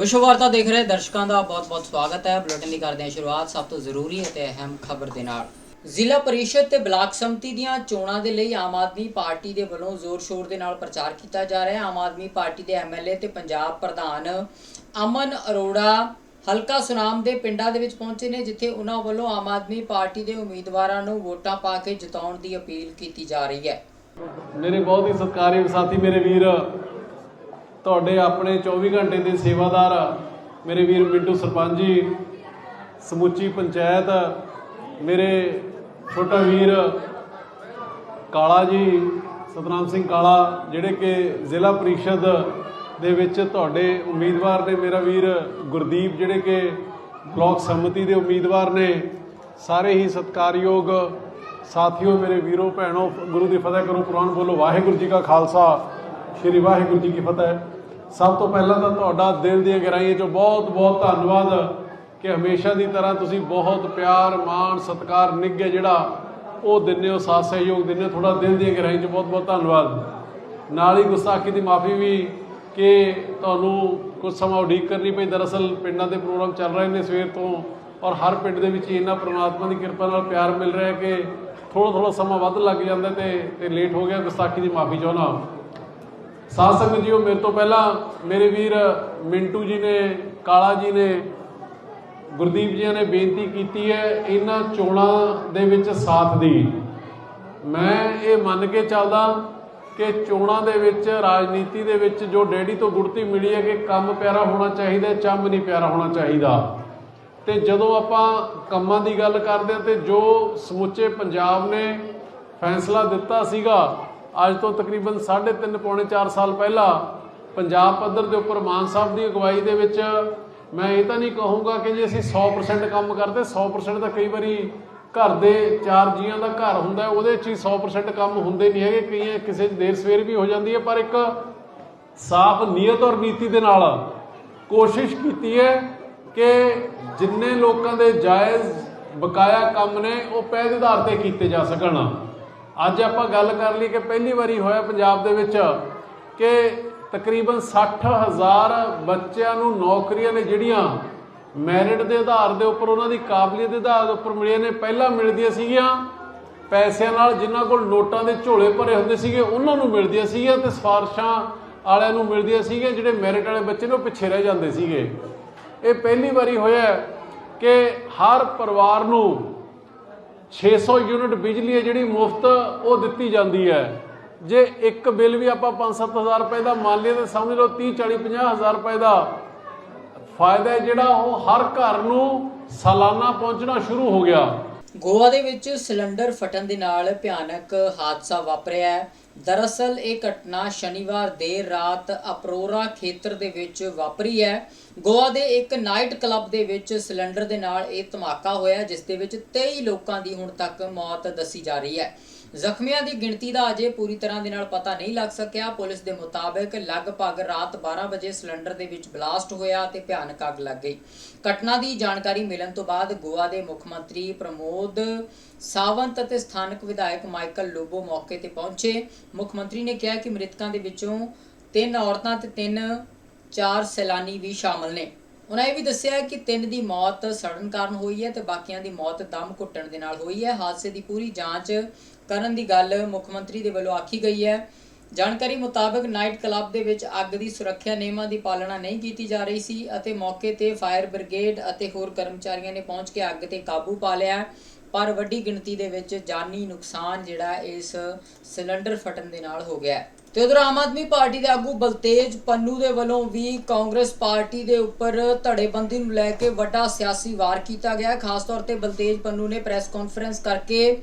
ਵਿਸ਼ਵ ਵਾਰਤਾ ਦੇਖ ਰਹੇ ਦਰਸ਼ਕਾਂ ਦਾ ਬਹੁਤ-ਬਹੁਤ ਸਵਾਗਤ ਹੈ। ਬੁਲੇਟਿਨ ਦੀ ਕਰਦੇ ਹਾਂ ਸ਼ੁਰੂਆਤ, ਸਭ ਤੋਂ ਜ਼ਰੂਰੀ ਅਤੇ ਅਹਿਮ ਖਬਰ ਦੇ ਨਾਲ। ਜ਼ਿਲ੍ਹਾ ਪਰਿਸ਼ਦ ਤੇ ਬਲਾਕ ਸੰਮਤੀ ਦੀਆਂ ਚੋਣਾਂ ਦੇ ਲਈ ਆਮ ਆਦਮੀ ਪਾਰਟੀ ਦੇ ਵੱਲੋਂ ਜ਼ੋਰ-ਸ਼ੋਰ ਦੇ ਨਾਲ ਪ੍ਰਚਾਰ ਕੀਤਾ ਜਾ ਰਿਹਾ ਹੈ। ਆਮ ਆਦਮੀ ਪਾਰਟੀ ਦੇ ਐਮਐਲਏ ਤੇ ਪੰਜਾਬ ਪ੍ਰਧਾਨ ਅਮਨ ਅਰੋੜਾ ਹਲਕਾ ਸੁਨਾਮ ਦੇ ਪਿੰਡਾਂ ਦੇ ਵਿੱਚ ਪਹੁੰਚੇ ਨੇ, ਜਿੱਥੇ ਉਹਨਾਂ ਵੱਲੋਂ ਆਮ ਆਦਮੀ ਪਾਰਟੀ ਦੇ ਉਮੀਦਵਾਰਾਂ ਨੂੰ ਵੋਟਾਂ ਪਾ ਕੇ ਜਿਤਾਉਣ ਦੀ ਅਪੀਲ ਕੀਤੀ ਜਾ ਰਹੀ ਹੈ। ਮੇਰੇ ਬਹੁਤ ਹੀ ਸਤਿਕਾਰਯੋਗ ਸਾਥੀ, ਮੇਰੇ ਵੀਰ ਤੁਹਾਡੇ ਆਪਣੇ 24 ਘੰਟੇ ਦੇ ਸੇਵਾਦਾਰ ਮੇਰੇ ਵੀਰ ਮਿੰਟੂ ਸਰਪੰਚ ਜੀ, ਸਮੁੱਚੀ ਪੰਚਾਇਤ, ਮੇਰੇ ਛੋਟਾ ਵੀਰ ਕਾਲਾ ਜੀ, ਸਤਨਾਮ ਸਿੰਘ ਕਾਲਾ, ਜਿਹੜੇ ਕਿ ਜ਼ਿਲ੍ਹਾ ਪ੍ਰੀਸ਼ਦ ਦੇ ਵਿੱਚ ਤੁਹਾਡੇ ਉਮੀਦਵਾਰ ਨੇ ਮੇਰਾ ਵੀਰ ਗੁਰਦੀਪ, ਜਿਹੜੇ ਕਿ ਬਲਾਕ ਸੰਮਤੀ ਦੇ ਉਮੀਦਵਾਰ ਨੇ, ਸਾਰੇ ਹੀ ਸਤਿਕਾਰਯੋਗ ਸਾਥੀਓ, ਮੇਰੇ ਵੀਰੋ, ਭੈਣੋ, ਗੁਰੂ ਦੀ ਫਤਿਹ ਕਰੋ ਕੁਰਾਨ ਬੋਲੋ, ਵਾਹਿਗੁਰੂ ਜੀ ਕਾ ਖਾਲਸਾ। ਸ੍ਰੀ ਵਾਹਿਗੁਰੂ ਜੀ ਕੀ ਫਤਿਹ। ਸਭ ਤੋਂ ਪਹਿਲਾਂ ਤਾਂ ਤੁਹਾਡਾ ਦਿਲ ਦੀਆਂ ਗਹਿਰਾਈਆਂ ਚੋਂ ਬਹੁਤ ਬਹੁਤ ਧੰਨਵਾਦ ਕਿ ਹਮੇਸ਼ਾ ਦੀ ਤਰ੍ਹਾਂ ਤੁਸੀਂ ਬਹੁਤ ਪਿਆਰ, ਮਾਣ, ਸਤਿਕਾਰ, ਨਿੱਘੇ ਜਿਹੜਾ ਉਹ ਦਿੰਦੇ ਹੋ, ਸਾਥ ਸਹਿਯੋਗ ਦਿੰਦੇ ਹੋ, ਤੁਹਾਡਾ ਦਿਲ ਦੀਆਂ ਗਹਿਰਾਈਆਂ ਚੋਂ ਬਹੁਤ ਬਹੁਤ ਧੰਨਵਾਦ। ਨਾਲ ਹੀ ਗੁਸਤਾਖੀ ਦੀ ਮਾਫੀ ਵੀ ਕਿ ਤੁਹਾਨੂੰ ਕੁਝ ਸਮਾਂ ਉਡੀਕ ਕਰਨੀ ਪਈ। ਦਰਅਸਲ ਪਿੰਡਾਂ ਦੇ ਪ੍ਰੋਗਰਾਮ ਚੱਲ ਰਹੇ ਨੇ ਸਵੇਰ ਤੋਂ ਔਰ ਹਰ ਪਿੰਡ ਦੇ ਵਿੱਚ ਇਹਨਾਂ ਪ੍ਰਮਾਤਮਾ ਦੀ ਕਿਰਪਾ ਨਾਲ ਪਿਆਰ ਮਿਲ ਰਿਹਾ ਕਿ ਥੋੜਾ ਥੋੜਾ ਸਮਾਂ ਵੱਧ ਲੱਗ ਜਾਂਦਾ ਤੇ ਤੇ ਲੇਟ ਹੋ ਗਿਆ। ਗੁਸਤਾਖੀ ਦੀ ਮਾਫੀ ਚਾਹੁੰਦਾ ਸਾਧ ਸੰਗਤ ਜੀਓ, ਮੇਰੇ ਤੋਂ ਪਹਿਲਾਂ ਮੇਰੇ ਵੀਰ ਮਿੰਟੂ ਜੀ ਨੇ, ਕਾਲਾ ਜੀ ਨੇ, ਗੁਰਦੀਪ ਜੀ ਨੇ ਬੇਨਤੀ ਕੀਤੀ ਹੈ ਇਹਨਾਂ ਚੋਣਾਂ ਦੇ ਵਿੱਚ ਸਾਥ ਦੀ। ਮੈਂ ਇਹ ਮੰਨ ਕੇ ਚੱਲਦਾ ਕਿ ਚੋਣਾਂ ਦੇ ਵਿੱਚ, ਰਾਜਨੀਤੀ ਦੇ ਵਿੱਚ ਜੋ ਡੈਡੀ ਤੋਂ ਗੁੜਤੀ ਮਿਲੀ ਹੈ ਕਿ ਕੰਮ ਪਿਆਰਾ ਹੋਣਾ ਚਾਹੀਦਾ ਚੰਮ ਨਹੀਂ ਪਿਆਰਾ ਹੋਣਾ ਚਾਹੀਦਾ। ਤੇ ਜਦੋਂ ਆਪਾਂ ਕੰਮਾਂ ਦੀ ਗੱਲ ਕਰਦੇ ਹਾਂ ਤੇ ਜੋ ਸਮੁੱਚੇ ਪੰਜਾਬ ਨੇ ਫੈਸਲਾ ਦਿੱਤਾ ਸੀਗਾ ਅੱਜ ਤੋਂ ਤਕਰੀਬਨ 3.5 ਪੌਣੇ 4 ਸਾਲ ਪਹਿਲਾਂ ਪੰਜਾਬ ਪੱਧਰ ਦੇ ਉੱਪਰ ਮਾਨ ਸਾਹਿਬ ਦੀ ਅਗਵਾਈ ਦੇ ਵਿੱਚ ਮੈਂ ਇਹ ਤਾਂ ਨਹੀਂ ਕਹੂੰਗਾ ਕਿ ਜੇ ਅਸੀਂ 100% ਕੰਮ ਕਰਦੇ 100% ਤਾਂ ਕਈ ਵਾਰੀ ਘਰ ਦੇ ਚਾਰ ਜੀਆਂ ਦਾ ਘਰ ਹੁੰਦਾ ਉਹਦੇ 'ਚ ਹੀ 100% ਕੰਮ ਹੁੰਦੇ ਨਹੀਂ ਹੈਗੇ, ਕਈ ਕਿਸੇ 'ਚ ਦੇਰ ਸਵੇਰ ਵੀ ਹੋ ਜਾਂਦੀ ਹੈ, ਪਰ ਇੱਕ ਸਾਫ਼ ਨੀਅਤ ਔਰ ਨੀਤੀ ਦੇ ਨਾਲ ਕੋਸ਼ਿਸ਼ ਕੀਤੀ ਹੈ ਕਿ ਜਿੰਨੇ ਲੋਕਾਂ ਦੇ ਜਾਇਜ਼ ਬਕਾਇਆ ਕੰਮ ਨੇ, ਉਹ ਪਹਿਲ ਦੇ ਆਧਾਰ ਤੇ ਕੀਤੇ ਜਾ ਸਕਣ। ਅੱਜ ਆਪਾਂ ਗੱਲ ਕਰ ਲਈ ਕਿ ਪਹਿਲੀ ਵਾਰੀ ਹੋਇਆ ਪੰਜਾਬ ਦੇ ਵਿੱਚ ਕਿ ਤਕਰੀਬਨ 60000 ਬੱਚਿਆਂ ਨੂੰ ਨੌਕਰੀਆਂ ਨੇ ਜਿਹੜੀਆਂ ਮੈਰਿਟ ਦੇ ਆਧਾਰ ਦੇ ਉੱਪਰ, ਉਹਨਾਂ ਦੀ ਕਾਬਲੀਅਤ ਦੇ ਆਧਾਰ ਦੇ ਉੱਪਰ ਮਿਲੀਆਂ ਨੇ। ਪਹਿਲਾਂ ਮਿਲਦੀਆਂ ਸੀਗੀਆਂ, ਪੈਸਿਆਂ ਨਾਲ ਜਿਨ੍ਹਾਂ ਕੋਲ ਨੋਟਾਂ ਦੇ ਝੋਲੇ ਭਰੇ ਹੁੰਦੇ ਸੀਗੇ, ਉਹਨਾਂ ਨੂੰ ਮਿਲਦੀਆਂ ਸੀਗੀਆਂ ਤੇ ਸਿਫਾਰਸ਼ਾਂ ਵਾਲਿਆਂ ਨੂੰ ਮਿਲਦੀਆਂ ਸੀਗੀਆਂ, ਜਿਹੜੇ ਮੈਰਿਟ ਵਾਲੇ ਬੱਚੇ ਨੇ ਉਹ ਪਿੱਛੇ ਰਹਿ ਜਾਂਦੇ ਸੀਗੇ। ਇਹ ਪਹਿਲੀ ਵਾਰੀ ਹੋਇਆ ਕਿ ਹਰ ਪਰਿਵਾਰ ਨੂੰ 600 ਯੂਨਿਟ ਬਿਜਲੀ ਹੈ ਜਿਹੜੀ ਮੁਫਤ ਉਹ ਦਿੱਤੀ ਜਾਂਦੀ ਹੈ। ਜੇ ਇੱਕ ਬਿੱਲ ਵੀ ਆਪਾਂ 5-7000 ਰੁਪਏ ਦਾ ਮੰਨ ਲਈਏ ਤਾਂ ਸਮਝ ਲਓ 30 40 50000 ਰੁਪਏ ਦਾ ਫਾਇਦਾ ਜਿਹੜਾ ਉਹ ਹਰ ਘਰ ਨੂੰ ਸਾਲਾਨਾ ਪਹੁੰਚਣਾ ਸ਼ੁਰੂ ਹੋ ਗਿਆ। ਗੋਆ ਦੇ ਵਿੱਚ ਸਿਲੰਡਰ ਫਟਣ ਦੇ ਨਾਲ ਭਿਆਨਕ ਹਾਦਸਾ ਵਾਪਰਿਆ ਹੈ। ਦਰਅਸਲ ਇਹ ਘਟਨਾ ਸ਼ਨੀਵਾਰ ਦੇਰ ਰਾਤ ਅਪਰੋਰਾ ਖੇਤਰ ਦੇ ਵਿੱਚ ਵਾਪਰੀ ਹੈ। ਗੋਆ ਦੇ ਇੱਕ ਨਾਈਟ ਕਲੱਬ ਦੇ ਵਿੱਚ ਸਿਲੰਡਰ ਦੇ ਨਾਲ ਇਹ ਧਮਾਕਾ ਹੋਇਆ, ਜਿਸ ਦੇ ਵਿੱਚ 23 ਲੋਕਾਂ ਦੀ ਹੁਣ ਤੱਕ ਮੌਤ ਦੱਸੀ ਜਾ ਰਹੀ ਹੈ। ਜ਼ਖਮੀਆਂ ਦੀ ਗਿਣਤੀ ਦਾ ਅਜੇ ਪੂਰੀ ਤਰ੍ਹਾਂ ਦੇ ਨਾਲ ਪਤਾ ਨਹੀਂ ਲੱਗ ਸਕਿਆ। ਪੁਲਿਸ ਦੇ ਮੁਤਾਬਕ ਲਗਭਗ ਰਾਤ 12 ਵਜੇ ਸਿਲੰਡਰ ਦੇ ਵਿੱਚ ਬਲਾਸਟ ਹੋਇਆ ਤੇ ਭਿਆਨਕ ਅੱਗ ਲੱਗ ਗਈ। ਘਟਨਾ ਦੀ ਜਾਣਕਾਰੀ ਮਿਲਣ ਤੋਂ ਬਾਅਦ ਗੋਆ ਦੇ ਮੁੱਖ ਮੰਤਰੀ ਪ੍ਰਮੋਦ ਸਾਵੰਤ ਅਤੇ ਸਥਾਨਕ ਵਿਧਾਇਕ ਮਾਈਕਲ ਲੋਬੋ ਮੌਕੇ ਤੇ ਪਹੁੰਚੇ। ਮੁੱਖ ਮੰਤਰੀ ਨੇ ਕਿਹਾ ਕਿ ਮ੍ਰਿਤਕਾਂ ਦੇ ਵਿੱਚੋਂ ਤਿੰਨ ਔਰਤਾਂ ਤੇ ਤਿੰਨ ਚਾਰ ਸੈਲਾਨੀ ਵੀ ਸ਼ਾਮਲ ਨੇ। ਉਹਨਾਂ ਇਹ ਵੀ ਦੱਸਿਆ ਕਿ ਤਿੰਨ ਦੀ ਮੌਤ ਸੜਨ ਕਾਰਨ ਹੋਈ ਹੈ ਤੇ ਬਾਕੀਆਂ ਦੀ ਮੌਤ ਦਮ ਘੁੱਟਣ ਦੇ ਨਾਲ ਹੋਈ ਹੈ। ਹਾਦਸੇ ਦੀ ਪੂਰੀ ਜਾਂਚ ਕਰਨ ਦੀ ਗੱਲ ਮੁੱਖ ਮੰਤਰੀ ਦੇ ਵੱਲੋਂ ਆਖੀ ਗਈ ਹੈ। ਜਾਣਕਾਰੀ ਮੁਤਾਬਕ ਨਾਈਟ ਕਲੱਬ ਦੇ ਵਿੱਚ ਅੱਗ ਦੀ ਸੁਰੱਖਿਆ ਨਿਯਮਾਂ ਦੀ ਪਾਲਣਾ ਨਹੀਂ ਕੀਤੀ ਜਾ ਰਹੀ ਸੀ ਅਤੇ ਮੌਕੇ ਤੇ ਫਾਇਰ ਬ੍ਰਿਗੇਡ ਅਤੇ ਹੋਰ ਕਰਮਚਾਰੀਆਂ ਨੇ ਪਹੁੰਚ ਕੇ ਅੱਗ ਤੇ ਕਾਬੂ ਪਾ ਲਿਆ। ਪਰ ਵੱਡੀ ਗਿਣਤੀ ਦੇ ਵਿੱਚ ਜਾਨੀ ਨੁਕਸਾਨ ਜਿਹੜਾ ਇਸ ਸਿਲੰਡਰ ਫਟਣ ਦੇ ਨਾਲ ਹੋ ਗਿਆ। ਤੇ ਉਧਰ ਆਮ ਆਦਮੀ ਪਾਰਟੀ ਦੇ ਆਗੂ ਬਲਤੇਜ ਪੰਨੂ ਦੇ ਵੱਲੋਂ ਵੀ ਕਾਂਗਰਸ ਪਾਰਟੀ ਦੇ ਉੱਪਰ ਧੜੇਬੰਦੀ ਨੂੰ ਲੈ ਕੇ ਵੱਡਾ ਸਿਆਸੀ ਵਾਰ ਕੀਤਾ ਗਿਆ। ਖਾਸ ਤੌਰ ਤੇ ਬਲਤੇਜ ਪੰਨੂ ਨੇ ਪ੍ਰੈਸ ਕਾਨਫਰੰਸ ਕਰਕੇ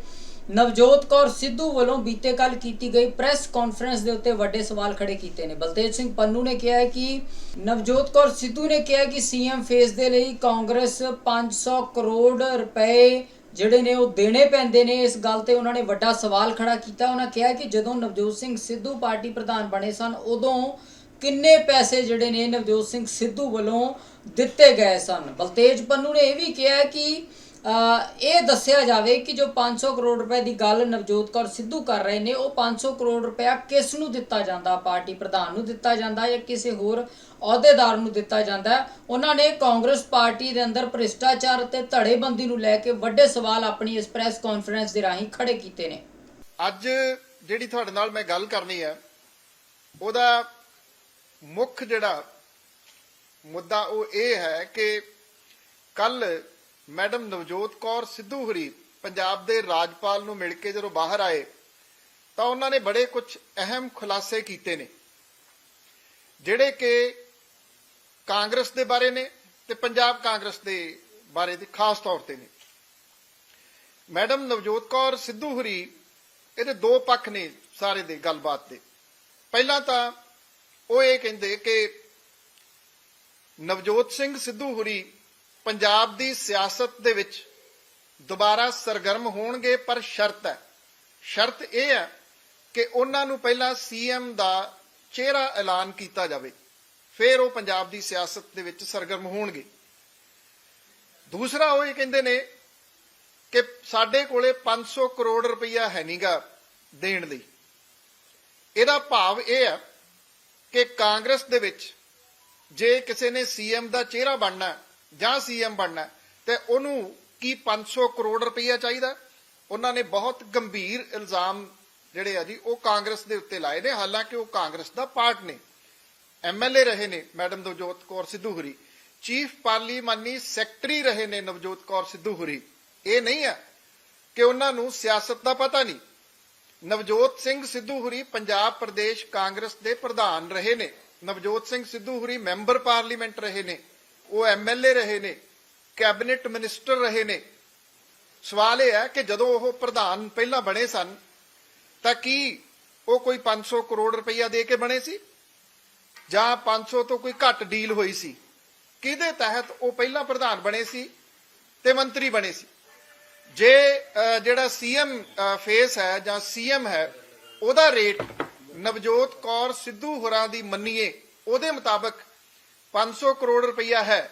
ਨਵਜੋਤ ਕੌਰ ਸਿੱਧੂ ਵੱਲੋਂ ਬੀਤੇ ਕੱਲ ਕੀਤੀ ਗਈ ਪ੍ਰੈਸ ਕਾਨਫਰੰਸ ਦੇ ਉੱਤੇ ਵੱਡੇ ਸਵਾਲ ਖੜੇ ਕੀਤੇ ਨੇ। ਬਲਤੇਜ ਸਿੰਘ ਪੰਨੂ ਨੇ ਕਿਹਾ ਹੈ ਕਿ ਨਵਜੋਤ ਕੌਰ ਸਿੱਧੂ ਨੇ ਕਿਹਾ ਕਿ ਸੀਐਮ ਫੇਸ ਦੇ ਲਈ ਕਾਂਗਰਸ 500 ਕਰੋੜ ਰੁਪਏ ਜਿਹੜੇ ਨੇ ਉਹ ਦੇਣੇ ਪੈਂਦੇ ਨੇ ਇਸ ਗੱਲ ਤੇ ਉਹਨਾਂ ਨੇ ਵੱਡਾ ਸਵਾਲ ਖੜਾ ਕੀਤਾ। ਉਹਨਾਂ ਕਿਹਾ ਕਿ ਜਦੋਂ ਨਵਜੋਤ ਸਿੰਘ ਸਿੱਧੂ ਪਾਰਟੀ ਪ੍ਰਧਾਨ ਬਣੇ ਸਨ, ਉਦੋਂ ਕਿੰਨੇ ਪੈਸੇ ਜਿਹੜੇ ਨੇ ਨਵਜੋਤ ਸਿੰਘ ਸਿੱਧੂ ਵੱਲੋਂ ਦਿੱਤੇ ਗਏ ਸਨ? ਬਲਤੇਜ ਪੰਨੂ ਨੇ ਇਹ ਵੀ ਕਿਹਾ ਕਿ ਇਹ ਦੱਸਿਆ ਜਾਵੇ ਕਿ ਜੋ 500 ਕਰੋੜ ਰੁਪਏ ਦੀ ਗੱਲ ਨਵਜੋਤ ਕੌਰ ਸਿੱਧੂ ਕਰ ਰਹੇ ਨੇ, ਉਹ 500 ਕਰੋੜ ਰੁਪਇਆ ਕਿਸ ਨੂੰ ਦਿੱਤਾ ਜਾਂਦਾ? ਪਾਰਟੀ ਪ੍ਰਧਾਨ ਨੂੰ ਦਿੱਤਾ ਜਾਂਦਾ ਜਾਂ ਕਿਸੇ ਹੋਰ ਅਹੁਦੇਦਾਰ ਨੂੰ ਦਿੱਤਾ ਜਾਂਦਾ? ਉਹਨਾਂ ਨੇ ਕਾਂਗਰਸ ਪਾਰਟੀ ਦੇ ਅੰਦਰ ਭ੍ਰਿਸ਼ਟਾਚਾਰ ਅਤੇ ਧੜੇਬੰਦੀ ਨੂੰ ਲੈ ਕੇ ਵੱਡੇ ਸਵਾਲ ਆਪਣੀ ਇਸ ਪ੍ਰੈਸ ਕਾਨਫਰੰਸ ਦੇ ਰਾਹੀਂ ਖੜੇ ਕੀਤੇ ਨੇ। ਅੱਜ ਜਿਹੜੀ ਤੁਹਾਡੇ ਨਾਲ ਮੈਂ ਗੱਲ ਕਰਨੀ ਹੈ, ਉਹਦਾ ਮੁੱਖ ਜਿਹੜਾ ਮੁੱਦਾ ਉਹ ਇਹ ਹੈ ਕਿ ਕੱਲ ਮੈਡਮ ਨਵਜੋਤ ਕੌਰ ਸਿੱਧੂ ਹਰੀ ਪੰਜਾਬ ਦੇ ਰਾਜਪਾਲ ਨੂੰ ਮਿਲ ਕੇ ਜਦੋਂ ਬਾਹਰ ਆਏ, ਤਾਂ ਉਹਨਾਂ ਨੇ ਬੜੇ ਕੁਝ ਅਹਿਮ ਖੁਲਾਸੇ ਕੀਤੇ ਨੇ, ਜਿਹੜੇ ਕਿ ਕਾਂਗਰਸ ਦੇ ਬਾਰੇ ਨੇ ਤੇ ਪੰਜਾਬ ਕਾਂਗਰਸ ਦੇ ਬਾਰੇ ਦੇ ਖਾਸ ਤੌਰ ਤੇ ਨੇ। ਮੈਡਮ ਨਵਜੋਤ ਕੌਰ ਸਿੱਧੂ ਹਰੀ ਇਹਦੇ ਦੋ ਪੱਖ ਨੇ ਸਾਰੇ ਦੇ ਗੱਲਬਾਤ ਦੇ। ਪਹਿਲਾਂ ਤਾਂ ਉਹ ਇਹ ਕਹਿੰਦੇ ਕਿ ਨਵਜੋਤ ਸਿੰਘ ਸਿੱਧੂ ਹੁਰੀ ਪੰਜਾਬ ਦੀ ਸਿਆਸਤ ਦੇ ਵਿੱਚ ਦੁਬਾਰਾ ਸਰਗਰਮ ਹੋਣਗੇ, ਪਰ ਸ਼ਰਤ ਹੈ। ਸ਼ਰਤ ਇਹ ਹੈ ਕਿ ਉਹਨਾਂ ਨੂੰ ਪਹਿਲਾਂ ਸੀਐਮ ਦਾ ਚਿਹਰਾ ਐਲਾਨ ਕੀਤਾ ਜਾਵੇ, ਫਿਰ ਉਹ ਪੰਜਾਬ ਦੀ ਸਿਆਸਤ ਦੇ ਵਿੱਚ ਸਰਗਰਮ ਹੋਣਗੇ। ਦੂਸਰਾ ਉਹ ਇਹ ਕਹਿੰਦੇ ਨੇ ਕਿ ਸਾਡੇ ਕੋਲੇ 500 ਕਰੋੜ ਰੁਪਈਆ ਹੈ ਨਹੀਂਗਾ ਦੇਣ ਲਈ। ਇਹਦਾ ਭਾਵ ਇਹ ਹੈ ਕਿ ਕਾਂਗਰਸ ਦੇ ਵਿੱਚ ਜੇ ਕਿਸੇ ਨੇ ਸੀਐਮ ਦਾ ਚਿਹਰਾ ਬਣਨਾ ਹੈ ਜਾਂ ਸੀਐਮ ਬਣਨਾ ਤੇ ਉਹਨੂੰ ਕੀ 500 ਕਰੋੜ ਰੁਪਈਆ ਚਾਹੀਦਾ? ਉਹਨਾਂ ਨੇ ਬਹੁਤ ਗੰਭੀਰ ਇਲਜ਼ਾਮ ਜਿਹੜੇ ਆ ਜੀ, ਉਹ ਕਾਂਗਰਸ ਦੇ ਉੱਤੇ ਲਾਏ ਨੇ, ਹਾਲਾਂਕਿ ਉਹ ਕਾਂਗਰਸ ਦਾ ਪਾਰਟ ਨੇ। ਐਮਐਲਏ ਰਹੇ ਨੇ ਮੈਡਮ ਨਵਜੋਤ ਕੌਰ ਸਿੱਧੂ ਹੁਰੀ ਚੀਫ ਪਾਰਲੀਮਾਨੀ ਸੈਕਟਰੀ ਰਹੇ ਨੇ ਨਵਜੋਤ ਕੌਰ ਸਿੱਧੂ ਹੁਰੀ ਇਹ ਨਹੀਂ ਹੈ ਕਿ ਉਹਨਾਂ ਨੂੰ ਸਿਆਸਤ ਦਾ ਪਤਾ ਨਹੀਂ। ਨਵਜੋਤ ਸਿੰਘ ਸਿੱਧੂ ਹੁਰੀ ਪੰਜਾਬ ਪ੍ਰਦੇਸ਼ ਕਾਂਗਰਸ ਦੇ ਪ੍ਰਧਾਨ ਰਹੇ ਨੇ। ਨਵਜੋਤ ਸਿੰਘ ਸਿੱਧੂ ਹੁਰੀ ਮੈਂਬਰ ਪਾਰਲੀਮੈਂਟ ਰਹੇ ਨੇ। ਉਹ ਐਮਐਲਏ ਰਹੇ ਨੇ ਕੈਬਨਿਟ ਮਿਨਿਸਟਰ ਰਹੇ ਨੇ। ਸਵਾਲ ਇਹ ਹੈ ਕਿ ਜਦੋਂ ਉਹ ਪ੍ਰਧਾਨ ਪਹਿਲਾਂ ਬਣੇ ਸਨ ਤਾਂ ਕੀ ਉਹ ਕੋਈ 500 ਕਰੋੜ ਰੁਪਈਆ ਦੇ ਕੇ ਬਣੇ ਸੀ? ਜਾਂ 500 ਤੋਂ ਕੋਈ ਘੱਟ ਡੀਲ ਹੋਈ ਸੀ? ਕਿਹਦੇ ਤਹਿਤ ਉਹ ਪਹਿਲਾਂ ਪ੍ਰਧਾਨ ਬਣੇ ਸੀ ਤੇ ਮੰਤਰੀ ਬਣੇ ਸੀ? ਜੇ ਅਹ, ਜਿਹੜਾ ਸੀਐਮ ਫੇਸ ਹੈ ਜਾਂ ਸੀਐਮ ਹੈ ਉਹਦਾ ਰੇਟ ਨਵਜੋਤ ਕੌਰ ਸਿੱਧੂ ਹੋਰਾਂ ਦੀ ਮੰਨੀਏ ਉਹਦੇ ਮੁਤਾਬਕ 500 ਕਰੋੜ ਰੁਪਈਆ ਹੈ,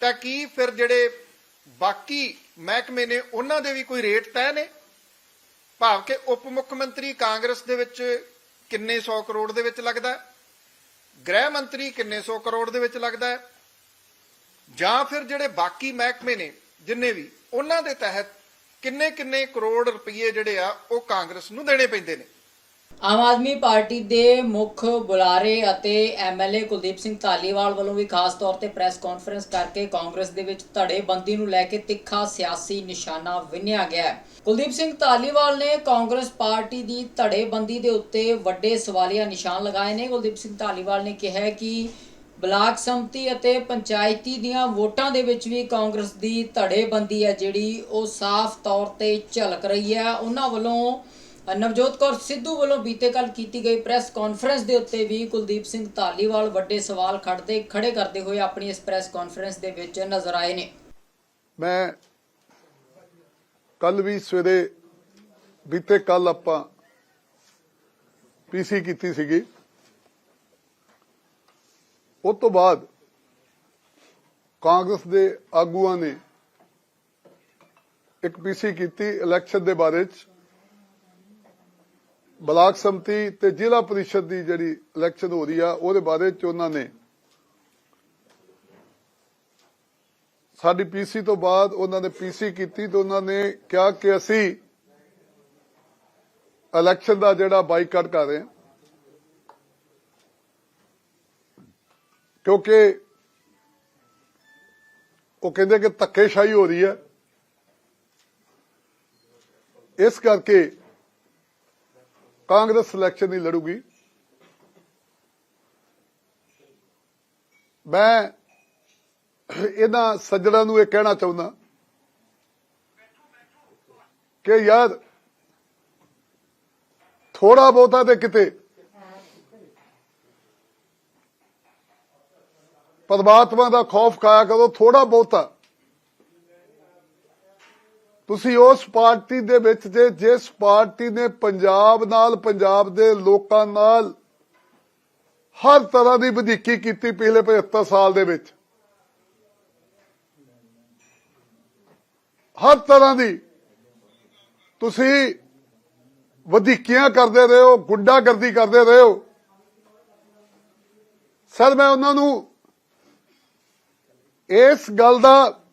ਤਾਂ ਕੀ ਫਿਰ ਜਿਹੜੇ ਬਾਕੀ ਮਹਿਕਮੇ ਨੇ ਉਹਨਾਂ ਦੇ ਵੀ ਕੋਈ ਰੇਟ ਤੈਅ ਨੇ? ਭਾਵ ਕਿ ਉਪ ਮੁੱਖ ਮੰਤਰੀ ਕਾਂਗਰਸ ਦੇ ਵਿੱਚ ਕਿੰਨੇ 100 ਕਰੋੜ ਦੇ ਵਿੱਚ ਲੱਗਦਾ ਗ੍ਰਹਿ ਮੰਤਰੀ ਕਿੰਨੇ 100 ਕਰੋੜ ਦੇ ਵਿੱਚ ਲੱਗਦਾ ਹੈ? ਜਾਂ ਫਿਰ ਜਿਹੜੇ ਬਾਕੀ ਮਹਿਕਮੇ ਨੇ, ਜਿੰਨੇ ਵੀ, ਉਹਨਾਂ ਦੇ ਤਹਿਤ ਕਿੰਨੇ ਕਿੰਨੇ ਕਰੋੜ ਰੁਪਏ ਜਿਹੜੇ ਆ, ਉਹ ਕਾਂਗਰਸ ਨੂੰ ਦੇਣੇ ਪੈਂਦੇ ਨੇ? ਆਮ ਆਦਮੀ ਪਾਰਟੀ ਦੇ ਮੁੱਖ ਬੁਲਾਰੇ ਅਤੇ ਐਮਐਲਏ ਕੁਲਦੀਪ ਸਿੰਘ ਧਾਲੀਵਾਲ ਵੱਲੋਂ ਵੀ ਖਾਸ ਤੌਰ ਤੇ ਪ੍ਰੈਸ ਕਾਨਫਰੰਸ ਕਰਕੇ ਕਾਂਗਰਸ ਦੇ ਵਿੱਚ ਧੜੇਬੰਦੀ ਨੂੰ ਲੈ ਕੇ ਤਿੱਖਾ ਸਿਆਸੀ ਨਿਸ਼ਾਨਾ ਵਿੰਨਿਆ ਗਿਆ ਕੁਲਦੀਪ ਸਿੰਘ ਧਾਲੀਵਾਲ ਨੇ ਕਾਂਗਰਸ ਪਾਰਟੀ ਦੀ ਧੜੇਬੰਦੀ ਦੇ ਉੱਤੇ ਵੱਡੇ ਸਵਾਲੀਆ ਨਿਸ਼ਾਨ ਲਗਾਏ ਨੇ। ਕੁਲਦੀਪ ਸਿੰਘ ਧਾਲੀਵਾਲ ਨੇ ਕਿਹਾ ਕਿ ਬਲਾਕ ਸੰਮਤੀ ਅਤੇ ਪੰਚਾਇਤੀ ਦੀਆਂ ਵੋਟਾਂ ਦੇ ਵਿੱਚ ਵੀ ਕਾਂਗਰਸ ਦੀ ਧੜੇਬੰਦੀ ਹੈ ਜਿਹੜੀ ਉਹ ਸਾਫ਼ ਤੌਰ ਤੇ ਝਲਕ ਰਹੀ ਹੈ। ਉਹਨਾਂ ਵੱਲੋਂ ਨਵਜੋਤ ਕੌਰ ਸਿੱਧੂ ਵੱਲੋਂ ਬੀਤੇ ਕੱਲ ਕੀਤੀ ਗਈ ਪ੍ਰੈਸ ਕਾਨਫਰੰਸ ਦੇ ਉੱਤੇ ਵੀ ਕੁਲਦੀਪ ਸਿੰਘ ਧਾਲੀਵਾਲ ਵੱਡੇ ਸਵਾਲ ਖੜਦੇ ਖੜੇ ਕਰਦੇ ਹੋਏ ਆਪਣੀ ਇਸ ਪ੍ਰੈਸ ਕਾਨਫਰੰਸ ਦੇ ਵਿੱਚ ਨਜ਼ਰ ਆਏ ਨੇ। ਮੈਂ ਕੱਲ ਵੀ ਸਵੇਰੇ ਬੀਤੇ ਕੱਲ ਆਪਾਂ ਪੀਸੀ ਕੀਤੀ ਸੀਗੀ। ਉਸ ਤੋਂ ਬਾਅਦ ਕਾਂਗਰਸ ਦੇ ਆਗੂਆਂ ਨੇ ਇੱਕ ਪੀਸੀ ਕੀਤੀ ਇਲੈਕਸ਼ਨ ਦੇ ਬਾਰੇ ਚ ਬਲਾਕ ਸੰਮਤੀ ਤੇ ਜ਼ਿਲ੍ਹਾ ਪਰਿਸ਼ਦ ਦੀ ਜਿਹੜੀ ਇਲੈਕਸ਼ਨ ਹੋ ਰਹੀ ਆ, ਉਹਦੇ ਬਾਰੇ ਚ ਉਹਨਾਂ ਨੇ ਸਾਡੀ ਪੀਸੀ ਤੋਂ ਬਾਅਦ ਉਹਨਾਂ ਨੇ ਪੀਸੀ ਕੀਤੀ ਤੇ ਉਹਨਾਂ ਨੇ ਕਿਹਾ ਕਿ ਅਸੀਂ ਇਲੈਕਸ਼ਨ ਦਾ ਜਿਹੜਾ ਬਾਈਕਾਟ ਕਰ ਰਹੇ ਹਾਂ। ਕਿਉਂਕਿ ਉਹ ਕਹਿੰਦੇ ਕਿ ਧੱਕੇਸ਼ਾਹੀ ਹੋ ਰਹੀ ਹੈ। ਇਸ ਕਰਕੇ ਕਾਂਗਰਸ ਇਲੈਕਸ਼ਨ ਨਹੀਂ ਲੜੂਗੀ। ਮੈਂ ਇਹਨਾਂ ਸੱਜਣਾਂ ਨੂੰ ਇਹ ਕਹਿਣਾ ਚਾਹੁੰਦਾ ਕਿ ਯਾਰ ਥੋੜਾ ਬਹੁਤਾ ਤੇ ਕਿਤੇ ਪਰਮਾਤਮਾ ਦਾ ਖੌਫ ਖਾਇਆ ਕਰੋ ਥੋੜਾ ਬਹੁਤਾ। ਤੁਸੀਂ ਉਸ ਪਾਰਟੀ ਦੇ ਵਿੱਚ ਜੇ, ਜਿਸ ਪਾਰਟੀ ਨੇ ਪੰਜਾਬ ਨਾਲ, ਪੰਜਾਬ ਦੇ ਲੋਕਾਂ ਨਾਲ ਹਰ ਤਰ੍ਹਾਂ ਦੀ ਵਧੀਕੀ ਕੀਤੀ ਪਿਛਲੇ 75 ਸਾਲ ਦੇ ਵਿੱਚ। ਹਰ ਤਰ੍ਹਾਂ ਦੀ। ਤੁਸੀਂ ਵਧੀਕੀਆਂ ਕਰਦੇ ਰਹੇ ਹੋ, ਗੁੰਡਾਗਰਦੀ ਕਰਦੇ ਰਹੇ ਹੋ। ਸਰ, ਮੈਂ ਉਹਨਾਂ ਨੂੰ ਇਸ ਗੱਲ ਦਾ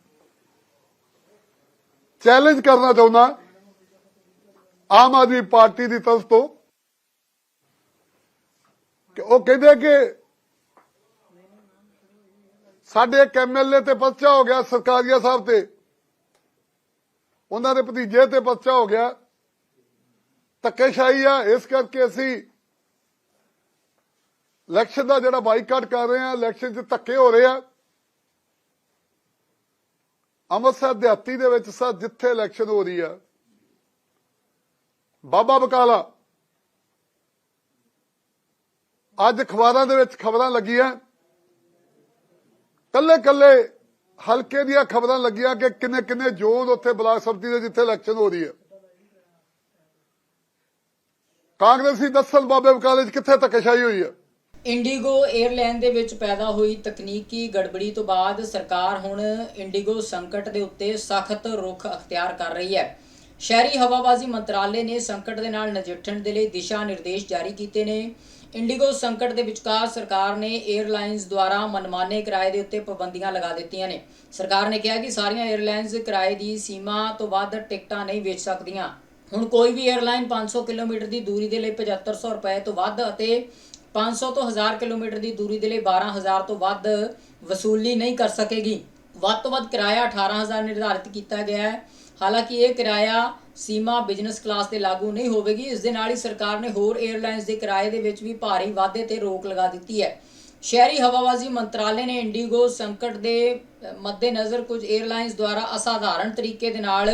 ਚੈਲੰਜ ਕਰਨਾ ਚਾਹੁੰਦਾ। ਆਮ ਆਦਮੀ ਪਾਰਟੀ ਦੀ ਤਰਫ ਤੋਂ ਕਿ ਉਹ ਕਹਿੰਦੇ ਕਿ ਸਾਡੇ ਇੱਕ ਐਮਐਲਏ ਤੇ ਪਰਚਾ ਹੋ ਗਿਆ ਸਰਕਾਰੀਆ ਸਾਹਿਬ ਤੇ। ਉਹਨਾਂ ਦੇ ਭਤੀਜੇ ਤੇ ਪਰਚਾ ਹੋ ਗਿਆ। ਧੱਕੇਸ਼ਾਹੀ ਆ, ਇਸ ਕਰਕੇ ਅਸੀਂ ਇਲੈਕਸ਼ਨ ਦਾ ਜਿਹੜਾ ਬਾਈਕਾਟ ਕਰ ਰਹੇ ਆ ਇਲੈਕਸ਼ਨ 'ਚ ਧੱਕੇ ਹੋ ਰਹੇ ਆ। ਅੰਮ੍ਰਿਤਸਰ ਦਿਹਾਤੀ ਦੇ ਵਿੱਚ ਸਰ ਜਿੱਥੇ ਇਲੈਕਸ਼ਨ ਹੋ ਰਹੀ ਆ, ਬਾਬਾ ਬਕਾਲਾ। ਅੱਜ ਅਖਬਾਰਾਂ ਦੇ ਵਿੱਚ ਖਬਰਾਂ ਲੱਗੀਆਂ। ਕੱਲੇ ਕੱਲੇ ਹਲਕੇ ਦੀਆਂ ਖਬਰਾਂ ਲੱਗੀਆਂ ਕਿ ਕਿੰਨੇ ਕਿੰਨੇ ਜ਼ੋਨ ਉੱਥੇ ਬਲਾਕ ਸੰਮਤੀ ਦੇ ਜਿੱਥੇ ਇਲੈਕਸ਼ਨ ਹੋ ਰਹੀ ਹੈ ਕਾਂਗਰਸੀ ਦੱਸਣ ਬਾਬੇ ਬਕਾਲੇ 'ਚ ਕਿੱਥੇ ਧੱਕੇਸ਼ਾਹੀ ਹੋਈ ਹੈ ਇੰਡੀਗੋ 에ਅਰਲਾਈਨ ਦੇ ਵਿੱਚ ਪੈਦਾ ਹੋਈ ਤਕਨੀਕੀ ਗੜਬੜੀ ਤੋਂ ਬਾਅਦ ਸਰਕਾਰ ਹੁਣ ਇੰਡੀਗੋ ਸੰਕਟ ਦੇ ਉੱਤੇ ਸਖਤ ਰੁਖ ਅਖਤਿਆਰ ਕਰ ਰਹੀ ਹੈ। ਸ਼ਹਿਰੀ ਹਵਾਬਾਜ਼ੀ ਮੰਤਰਾਲੇ ਨੇ ਸੰਕਟ ਦੇ ਨਾਲ ਨਜਿੱਠਣ ਦੇ ਲਈ ਦਿਸ਼ਾ ਨਿਰਦੇਸ਼ ਜਾਰੀ ਕੀਤੇ ਨੇ। ਇੰਡੀਗੋ ਸੰਕਟ ਦੇ ਵਿਚਕਾਰ ਸਰਕਾਰ ਨੇ 에ਅਰਲਾਈਨਸ ਦੁਆਰਾ ਮਨਮਾਨੇ ਕਿਰਾਏ ਦੇ ਉੱਤੇ ਪਾਬੰਦੀਆਂ ਲਗਾ ਦਿੱਤੀਆਂ ਨੇ। ਸਰਕਾਰ ਨੇ ਕਿਹਾ ਕਿ ਸਾਰੀਆਂ 에ਅਰਲਾਈਨਸ ਕਿਰਾਏ ਦੀ ਸੀਮਾ ਤੋਂ ਵੱਧ ਟਿਕਟਾਂ ਨਹੀਂ ਵੇਚ ਸਕਦੀਆਂ। ਹੁਣ ਕੋਈ ਵੀ 에ਅਰਲਾਈਨ 500 ਕਿਲੋਮੀਟਰ ਦੀ ਦੂਰੀ ਦੇ ਲਈ 7500 ਰੁਪਏ ਤੋਂ ਵੱਧ ਅਤੇ 500 ਤੋਂ 1000 ਕਿਲੋਮੀਟਰ ਦੀ ਦੂਰੀ ਦੇ ਲਈ 12000 ਤੋਂ ਵੱਧ ਵਸੂਲੀ ਨਹੀਂ ਕਰ ਸਕੇਗੀ। ਵੱਧ ਤੋਂ ਵੱਧ ਕਿਰਾਇਆ 18000 ਨਿਰਧਾਰਿਤ ਕੀਤਾ ਗਿਆ ਹੈ। ਹਾਲਾਂਕਿ ਇਹ ਕਿਰਾਇਆ ਸੀਮਾ ਬਿਜ਼ਨਸ ਕਲਾਸ ਤੇ ਲਾਗੂ ਨਹੀਂ ਹੋਵੇਗੀ। ਇਸ ਦੇ ਨਾਲ ਹੀ ਸਰਕਾਰ ਨੇ ਹੋਰ 에ਅਰਲਾਈਨਸ ਦੇ ਕਿਰਾਏ ਦੇ ਵਿੱਚ ਵੀ ਭਾਰੀ ਵਾਧੇ ਤੇ ਰੋਕ ਲਗਾ ਦਿੱਤੀ ਹੈ। ਸ਼ਹਿਰੀ ਹਵਾਬਾਜ਼ੀ ਮੰਤਰਾਲੇ ਨੇ ਇੰਡੀਗੋ ਸੰਕਟ ਦੇ ਮੱਦੇਨਜ਼ਰ ਕੁਝ 에ਅਰਲਾਈਨਸ ਦੁਆਰਾ ਅਸਾਧਾਰਨ ਤਰੀਕੇ ਦੇ ਨਾਲ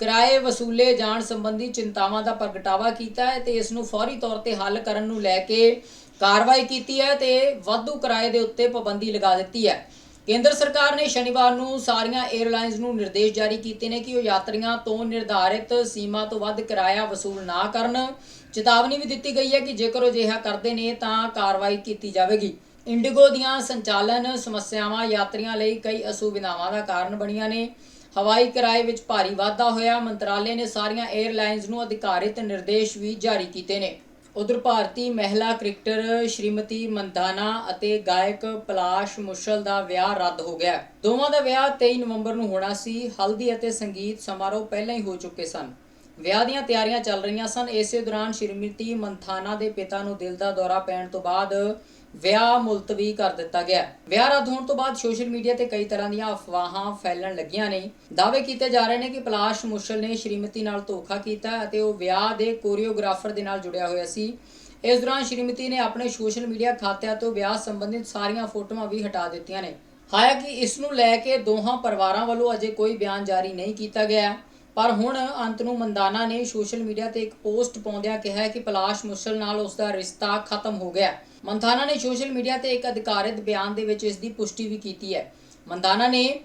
ਕਿਰਾਏ ਵਸੂਲੇ ਜਾਣ ਸੰਬੰਧੀ ਚਿੰਤਾਵਾਂ ਦਾ ਪ੍ਰਗਟਾਵਾ ਕੀਤਾ ਹੈ ਤੇ ਇਸ ਨੂੰ ਫੌਰੀ ਤੌਰ ਤੇ ਹੱਲ ਕਰਨ ਨੂੰ ਲੈ ਕੇ ਕਾਰਵਾਈ ਕੀਤੀ ਹੈ ਤੇ ਵਾਧੂ ਕਿਰਾਏ ਦੇ ਉੱਤੇ ਪਾਬੰਦੀ ਲਗਾ ਦਿੱਤੀ ਹੈ। ਕੇਂਦਰ ਸਰਕਾਰ ਨੇ ਸ਼ਨੀਵਾਰ ਨੂੰ ਸਾਰੀਆਂ 에ਅਰਲਾਈਨਸ ਨੂੰ ਨਿਰਦੇਸ਼ ਜਾਰੀ ਕੀਤੇ ਨੇ ਕਿ ਉਹ ਯਾਤਰੀਆਂ ਤੋਂ ਨਿਰਧਾਰਿਤ ਸੀਮਾ ਤੋਂ ਵੱਧ ਕਿਰਾਇਆ ਵਸੂਲ ਨਾ ਕਰਨ। ਚੇਤਾਵਨੀ ਵੀ ਦਿੱਤੀ ਗਈ ਹੈ ਕਿ ਜੇਕਰ ਉਹ ਅਜਿਹਾ ਕਰਦੇ ਨੇ ਤਾਂ ਕਾਰਵਾਈ ਕੀਤੀ ਜਾਵੇਗੀ। ਇੰਡੀਗੋ ਦੀਆਂ ਸੰਚਾਲਨ ਸਮੱਸਿਆਵਾਂ ਯਾਤਰੀਆਂ ਲਈ ਕਈ ਅਸੁਵਿਧਾਵਾਂ ਦਾ ਕਾਰਨ ਬਣੀਆਂ ਨੇ। ਹਵਾਈ ਕਿਰਾਏ ਵਿੱਚ ਭਾਰੀ ਵਾਧਾ ਹੋਇਆ। ਮੰਤਰਾਲੇ ਨੇ ਸਾਰੀਆਂ 에ਅਰਲਾਈਨਸ ਨੂੰ ਅਧਿਕਾਰਿਤ ਨਿਰਦੇਸ਼ ਵੀ ਜਾਰੀ ਕੀਤੇ ਨੇ। ਉਧਰ ਭਾਰਤੀ ਮਹਿਲਾ ਕ੍ਰਿਕਟਰ ਸ਼੍ਰੀਮਤੀ ਮੰਦਾਨਾ ਅਤੇ ਗਾਇਕ ਪਲਾਸ਼ ਮੁਸ਼ਲ ਦਾ ਵਿਆਹ ਰੱਦ ਹੋ ਗਿਆ। ਦੋਵਾਂ ਦਾ ਵਿਆਹ 23 ਨਵੰਬਰ ਨੂੰ ਹੋਣਾ ਸੀ। ਹਲਦੀ ਅਤੇ ਸੰਗੀਤ ਸਮਾਰੋਹ ਪਹਿਲਾਂ ਹੀ ਹੋ ਚੁੱਕੇ ਸਨ। ਵਿਆਹ ਦੀਆਂ ਤਿਆਰੀਆਂ ਚੱਲ ਰਹੀਆਂ ਸਨ। ਇਸੇ ਦੌਰਾਨ ਸ਼੍ਰੀਮਤੀ ਮੰਥਾਨਾ ਦੇ ਪਿਤਾ ਨੂੰ ਦਿਲ ਦਾ ਦੌਰਾ ਪੈਣ ਤੋਂ ਬਾਅਦ ਵਿਆਹ ਮੁਲਤਵੀ ਕਰ ਦਿੱਤਾ ਗਿਆ ਵਿਆਹ ਰੱਦ ਹੋਣ ਤੋਂ ਬਾਅਦ ਸੋਸ਼ਲ ਮੀਡੀਆ ਤੇ ਕਈ ਤਰ੍ਹਾਂ ਦੀਆਂ ਅਫਵਾਹਾਂ ਫੈਲਣ ਲੱਗੀਆਂ ਨੇ। ਦਾਅਵੇ ਕੀਤੇ ਜਾ ਰਹੇ ਨੇ ਕਿ ਪਲਾਸ਼ ਮੁਸ਼ਲ ਨੇ ਸ਼੍ਰੀਮਤੀ ਨਾਲ ਧੋਖਾ ਕੀਤਾ ਅਤੇ ਉਹ ਵਿਆਹ ਦੇ ਕੋਰੀਓਗ੍ਰਾਫਰ ਦੇ ਨਾਲ ਜੁੜਿਆ ਹੋਇਆ ਸੀ। ਇਸ ਦੌਰਾਨ ਸ਼੍ਰੀਮਤੀ ਨੇ ਆਪਣੇ ਸੋਸ਼ਲ ਮੀਡੀਆ ਖਾਤਿਆਂ ਤੋਂ ਵਿਆਹ ਸੰਬੰਧਿਤ ਸਾਰੀਆਂ ਫੋਟੋਆਂ ਵੀ ਹਟਾ ਦਿੱਤੀਆਂ ਨੇ। ਹਾਲਾਂਕਿ ਇਸ ਨੂੰ ਲੈ ਕੇ ਦੋਹਾਂ ਪਰਿਵਾਰਾਂ ਵੱਲੋਂ ਅਜੇ ਕੋਈ ਬਿਆਨ ਜਾਰੀ ਨਹੀਂ ਕੀਤਾ ਗਿਆ ਪਰ ਹੁਣ ਅੰਤ ਨੂੰ ਮੰਦਾਨਾ ਨੇ ਸੋਸ਼ਲ ਮੀਡੀਆ ਤੇ ਇੱਕ ਪੋਸਟ ਪਾਉਂਦਿਆਂ ਕਿਹਾ ਕਿ ਪਲਾਸ਼ ਮੁਸ਼ਲ ਨਾਲ ਉਸ ਦਾ ਰਿਸ਼ਤਾ ਖਤਮ ਹੋ ਗਿਆ ਮੰਥਾਨਾ ਨੇ ਸੋਸ਼ਲ ਮੀਡੀਆ ਤੇ ਇੱਕ ਅਧਿਕਾਰਿਤ ਬਿਆਨ ਦੇ ਵਿੱਚ ਇਸ ਦੀ ਪੁਸ਼ਟੀ ਵੀ ਕੀਤੀ ਹੈ। ਮੰਦਾਨਾ ਨੇ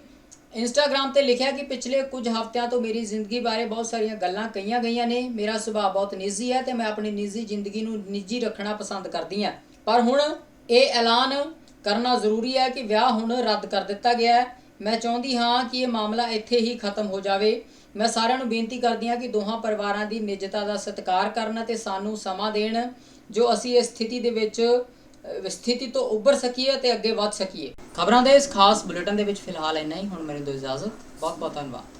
ਇੰਸਟਾਗ੍ਰam ਤੇ ਲਿਖਿਆ ਕਿ ਪਿਛਲੇ ਕੁਝ ਹਫ਼ਤਿਆਂ ਤੋਂ ਮੇਰੀ ਜ਼ਿੰਦਗੀ ਬਾਰੇ ਬਹੁਤ ਸਾਰੀਆਂ ਗੱਲਾਂ ਕਹੀਆਂ ਗਈਆਂ ਨੇ। ਮੇਰਾ ਸੁਭਾਅ ਬਹੁਤ ਨਿੱਜੀ ਹੈ ਤੇ ਮੈਂ ਆਪਣੀ ਨਿੱਜੀ ਜ਼ਿੰਦਗੀ ਨੂੰ ਨਿੱਜੀ ਰੱਖਣਾ ਪਸੰਦ ਕਰਦੀ ਹਾਂ। ਪਰ ਹੁਣ ਇਹ ਐਲਾਨ ਕਰਨਾ ਜ਼ਰੂਰੀ ਹੈ ਕਿ ਵਿਆਹ ਹੁਣ ਰੱਦ ਕਰ ਦਿੱਤਾ ਗਿਆ ਹੈ। ਮੈਂ ਚਾਹੁੰਦੀ ਹਾਂ ਕਿ ਇਹ ਮਾਮਲਾ ਇੱਥੇ ਹੀ ਖਤਮ ਹੋ ਜਾਵੇ। ਮੈਂ ਸਾਰਿਆਂ ਨੂੰ ਬੇਨਤੀ ਕਰਦੀ ਹਾਂ ਕਿ ਦੋਹਾਂ ਪਰਿਵਾਰਾਂ ਦੀ ਨਿੱਜਤਾ ਦਾ ਸਤਿਕਾਰ ਕਰਨ ਅਤੇ ਸਾਨੂੰ ਸਮਾਂ ਦੇਣ। ਜੋ ਅਸੀਂ ਇਸ ਸਥਿਤੀ ਦੇ ਵਿੱਚ ਸਥਿਤੀ ਤੋਂ ਉੱਭਰ ਸਕੀਏ ਅਤੇ ਅੱਗੇ ਵੱਧ ਸਕੀਏ। ਖਬਰਾਂ ਦੇ ਇਸ ਖਾਸ ਬੁਲੇਟਿਨ ਦੇ ਵਿੱਚ ਫਿਲਹਾਲ ਇੰਨਾ ਹੀ। ਹੁਣ ਮੈਨੂੰ ਦਿਓ ਇਜਾਜ਼ਤ। ਬਹੁਤ ਬਹੁਤ ਧੰਨਵਾਦ।